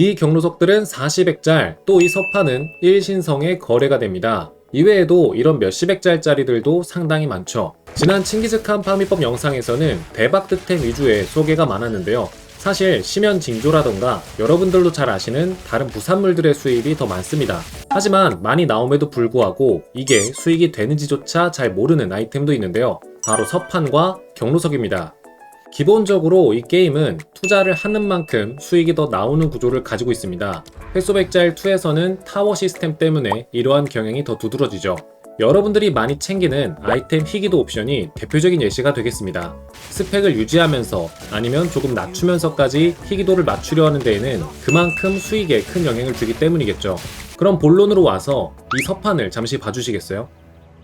이 경로석들은 40액짤, 또이 서판은 1신성에 거래가 됩니다. 이외에도 이런 몇십액 짜리들도 상당히 많죠. 지난 칭기즈칸 파미법 영상에서는 대박 득템 위주의 소개가 많았는데요. 사실 심연 징조라던가 여러분들도 잘 아시는 다른 부산물들의 수입이 더 많습니다. 하지만 많이 나옴에도 불구하고 이게 수익이 되는지조차 잘 모르는 아이템도 있는데요. 바로 서판과 경로석입니다. 기본적으로 이 게임은 투자를 하는 만큼 수익이 더 나오는 구조를 가지고 있습니다. 회소백자일 2에서는 타워 시스템 때문에 이러한 경향이 더 두드러지죠. 여러분들이 많이 챙기는 아이템 희귀도 옵션이 대표적인 예시가 되겠습니다. 스펙을 유지하면서 아니면 조금 낮추면서까지 희귀도를 맞추려 하는 데에는 그만큼 수익에 큰 영향을 주기 때문이겠죠. 그럼 본론으로 와서 이 서판을 잠시 봐주시겠어요?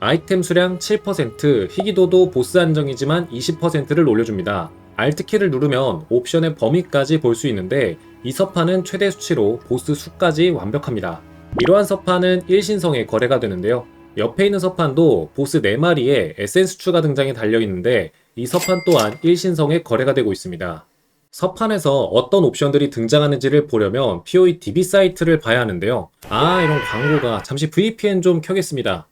아이템 수량 7%, 희귀도도 보스 한정이지만 20%를 올려줍니다. Alt키를 누르면 옵션의 범위까지 볼 수 있는데 이 서판은 최대 수치로 보스 수까지 완벽합니다. 이러한 서판은 1신성에 거래가 되는데요. 옆에 있는 서판도 보스 4마리에 에센스 추가 등장이 달려있는데 이 서판 또한 1신성에 거래가 되고 있습니다. 서판에서 어떤 옵션들이 등장하는지를 보려면 POE DB 사이트를 봐야 하는데요. 아, 이런 광고가 잠시 VPN 좀 켜겠습니다.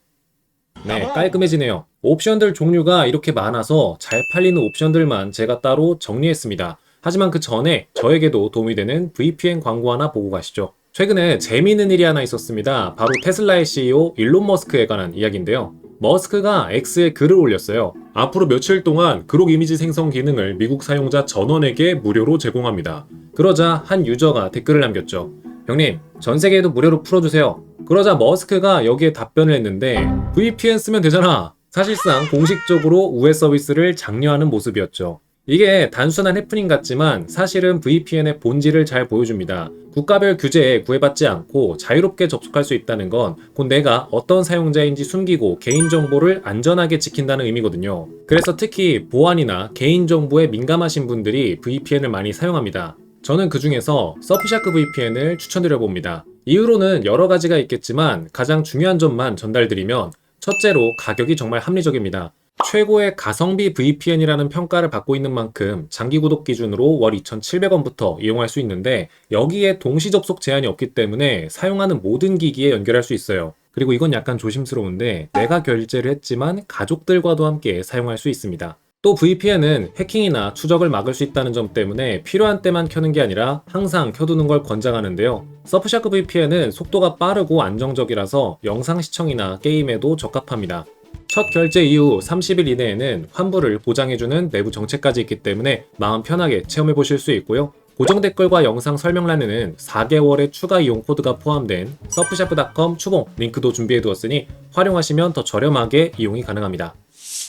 네, 깔끔해지네요. 옵션들 종류가 이렇게 많아서 잘 팔리는 옵션들만 제가 따로 정리했습니다. 하지만 그 전에 저에게도 도움이 되는 VPN 광고 하나 보고 가시죠. 최근에 재미있는 일이 하나 있었습니다. 바로 테슬라의 CEO 일론 머스크에 관한 이야기인데요. 머스크가 X에 글을 올렸어요. 앞으로 며칠 동안 그록 이미지 생성 기능을 미국 사용자 전원에게 무료로 제공합니다. 그러자 한 유저가 댓글을 남겼죠. 형님, 전 세계에도 무료로 풀어주세요. 그러자 머스크가 여기에 답변을 했는데 VPN 쓰면 되잖아. 사실상 공식적으로 우회 서비스를 장려하는 모습이었죠. 이게 단순한 해프닝 같지만 사실은 VPN의 본질을 잘 보여줍니다. 국가별 규제에 구애받지 않고 자유롭게 접속할 수 있다는 건 곧 내가 어떤 사용자인지 숨기고 개인정보를 안전하게 지킨다는 의미거든요. 그래서 특히 보안이나 개인정보에 민감하신 분들이 VPN을 많이 사용합니다. 저는 그 중에서 서프샤크 VPN을 추천드려 봅니다. 이유로는 여러 가지가 있겠지만 가장 중요한 점만 전달드리면 첫째로 가격이 정말 합리적입니다. 최고의 가성비 VPN이라는 평가를 받고 있는 만큼 장기 구독 기준으로 월 2,700원부터 이용할 수 있는데 여기에 동시 접속 제한이 없기 때문에 사용하는 모든 기기에 연결할 수 있어요. 그리고 이건 약간 조심스러운데 내가 결제를 했지만 가족들과도 함께 사용할 수 있습니다. 또 VPN은 해킹이나 추적을 막을 수 있다는 점 때문에 필요한 때만 켜는 게 아니라 항상 켜두는 걸 권장하는데요. 서프샤크 VPN은 속도가 빠르고 안정적이라서 영상 시청이나 게임에도 적합합니다. 첫 결제 이후 30일 이내에는 환불을 보장해주는 내부 정책까지 있기 때문에 마음 편하게 체험해 보실 수 있고요. 고정 댓글과 영상 설명란에는 4개월의 추가 이용 코드가 포함된 서프샤프.com 추봉 링크도 준비해 두었으니 활용하시면 더 저렴하게 이용이 가능합니다.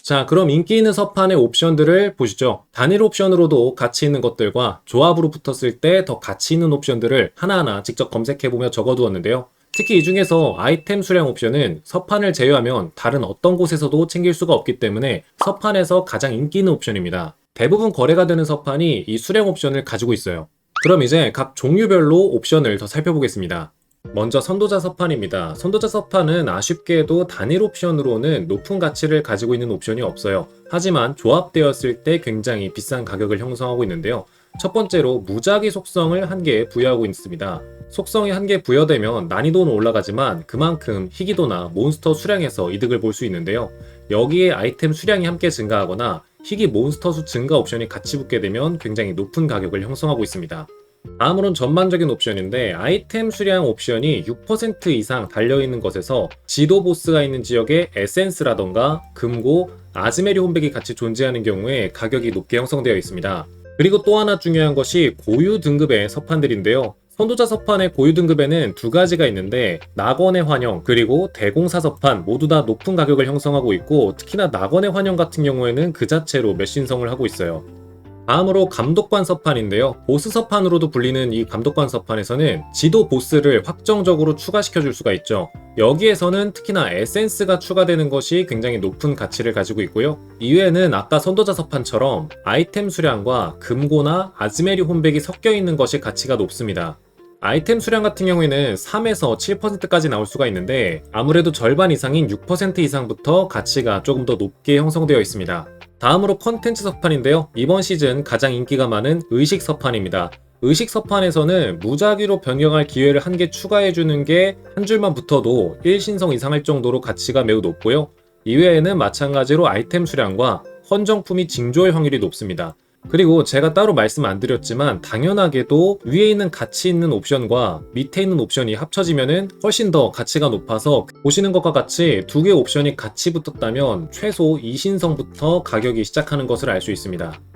자, 그럼 인기 있는 서판의 옵션들을 보시죠. 단일 옵션으로도 가치 있는 것들과 조합으로 붙었을 때 더 가치 있는 옵션들을 하나하나 직접 검색해보며 적어두었는데요. 특히 이 중에서 아이템 수량 옵션은 서판을 제외하면 다른 어떤 곳에서도 챙길 수가 없기 때문에 서판에서 가장 인기 있는 옵션입니다. 대부분 거래가 되는 서판이 이 수량 옵션을 가지고 있어요. 그럼 이제 각 종류별로 옵션을 더 살펴보겠습니다. 먼저 선도자 서판입니다. 선도자 서판은 아쉽게도 단일 옵션으로는 높은 가치를 가지고 있는 옵션이 없어요. 하지만 조합되었을 때 굉장히 비싼 가격을 형성하고 있는데요. 첫 번째로 무작위 속성을 한개 부여하고 있습니다. 속성이 한 개 부여되면 난이도는 올라가지만 그만큼 희귀도나 몬스터 수량에서 이득을 볼 수 있는데요. 여기에 아이템 수량이 함께 증가하거나 희귀 몬스터 수 증가 옵션이 같이 붙게 되면 굉장히 높은 가격을 형성하고 있습니다. 다음으로는 전반적인 옵션인데 아이템 수량 옵션이 6% 이상 달려있는 것에서 지도 보스가 있는 지역에 에센스라던가 금고, 아즈메리 홈백이 같이 존재하는 경우에 가격이 높게 형성되어 있습니다. 그리고 또 하나 중요한 것이 고유 등급의 서판들인데요. 선도자 서판의 고유 등급에는 두 가지가 있는데 낙원의 환영 그리고 대공사 서판 모두 다 높은 가격을 형성하고 있고 특히나 낙원의 환영 같은 경우에는 그 자체로 몇 신성을 하고 있어요. 다음으로 감독관 서판인데요. 보스 서판으로도 불리는 이 감독관 서판에서는 지도 보스를 확정적으로 추가시켜 줄 수가 있죠. 여기에서는 특히나 에센스가 추가되는 것이 굉장히 높은 가치를 가지고 있고요. 이외에는 아까 선도자 서판처럼 아이템 수량과 금고나 아즈메리 홈백이 섞여 있는 것이 가치가 높습니다. 아이템 수량 같은 경우에는 3에서 7%까지 나올 수가 있는데 아무래도 절반 이상인 6% 이상부터 가치가 조금 더 높게 형성되어 있습니다. 다음으로 컨텐츠 서판인데요. 이번 시즌 가장 인기가 많은 의식 서판입니다. 의식 서판에서는 무작위로 변경할 기회를 한 개 추가해주는 게 한 줄만 붙어도 1신성 이상 할 정도로 가치가 매우 높고요. 이외에는 마찬가지로 아이템 수량과 헌정품이 징조할 확률이 높습니다. 그리고 제가 따로 말씀 안 드렸지만 당연하게도 위에 있는 가치 있는 옵션과 밑에 있는 옵션이 합쳐지면은 훨씬 더 가치가 높아서 보시는 것과 같이 두 개의 옵션이 같이 붙었다면 최소 2신성부터 가격이 시작하는 것을 알 수 있습니다.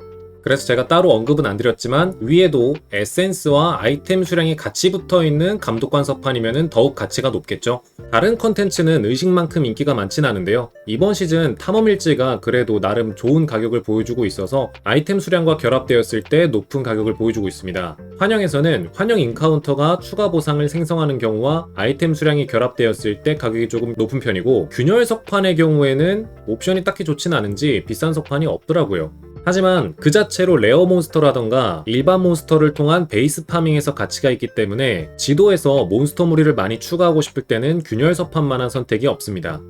그래서 제가 따로 언급은 안 드렸지만 위에도 에센스와 아이템 수량이 같이 붙어 있는 감독관 서판이면 더욱 가치가 높겠죠. 다른 컨텐츠는 의식만큼 인기가 많진 않은데요. 이번 시즌 탐험일지가 그래도 나름 좋은 가격을 보여주고 있어서 아이템 수량과 결합되었을 때 높은 가격을 보여주고 있습니다. 환영에서는 환영 인카운터가 추가 보상을 생성하는 경우와 아이템 수량이 결합되었을 때 가격이 조금 높은 편이고 균열 석판의 경우에는 옵션이 딱히 좋진 않은지 비싼 석판이 없더라고요. 하지만 그 자체로 레어 몬스터라던가 일반 몬스터를 통한 베이스 파밍에서 가치가 있기 때문에 지도에서 몬스터 무리를 많이 추가하고 싶을 때는 균열 서판만한 선택이 없습니다.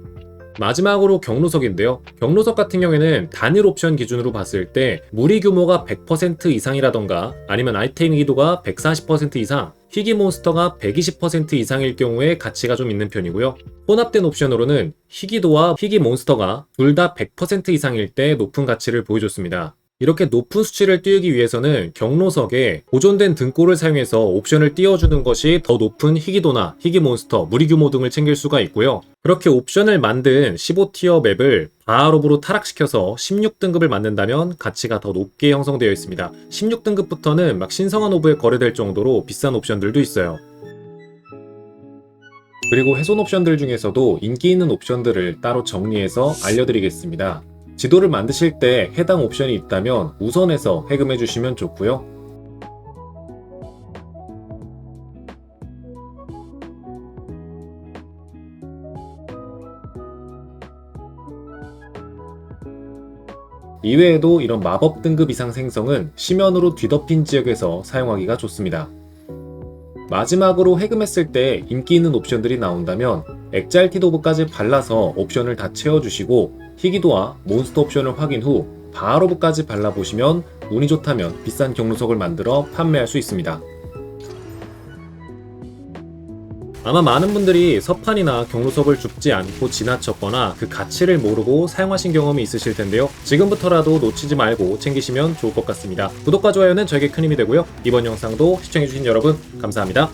마지막으로 경로석인데요. 경로석 같은 경우에는 단일 옵션 기준으로 봤을 때 무리 규모가 100% 이상이라던가 아니면 아이템 이도가 140% 이상, 희귀 몬스터가 120% 이상일 경우에 가치가 좀 있는 편이고요. 혼합된 옵션으로는 희귀도와 희귀 몬스터가 둘 다 100% 이상일 때 높은 가치를 보여줬습니다. 이렇게 높은 수치를 띄우기 위해서는 경로석에 보존된 등골을 사용해서 옵션을 띄워주는 것이 더 높은 희귀도나 희귀 몬스터, 무리 규모 등을 챙길 수가 있고요. 그렇게 옵션을 만든 15티어 맵을 바하롭으로 타락시켜서 16등급을 만든다면 가치가 더 높게 형성되어 있습니다. 16등급부터는 막 신성한 오브에 거래될 정도로 비싼 옵션들도 있어요. 그리고 훼손 옵션들 중에서도 인기 있는 옵션들을 따로 정리해서 알려드리겠습니다. 지도를 만드실 때 해당 옵션이 있다면 우선해서 해금해 주시면 좋고요. 이외에도 이런 마법 등급 이상 생성은 심연으로 뒤덮인 지역에서 사용하기가 좋습니다. 마지막으로 해금했을 때 인기 있는 옵션들이 나온다면 엑잘티도브까지 발라서 옵션을 다 채워주시고 희귀도와 몬스터 옵션을 확인 후 바로브까지 발라보시면 운이 좋다면 비싼 경로석을 만들어 판매할 수 있습니다. 아마 많은 분들이 서판이나 경로석을 줍지 않고 지나쳤거나 그 가치를 모르고 사용하신 경험이 있으실 텐데요. 지금부터라도 놓치지 말고 챙기시면 좋을 것 같습니다. 구독과 좋아요는 저에게 큰 힘이 되고요. 이번 영상도 시청해주신 여러분 감사합니다.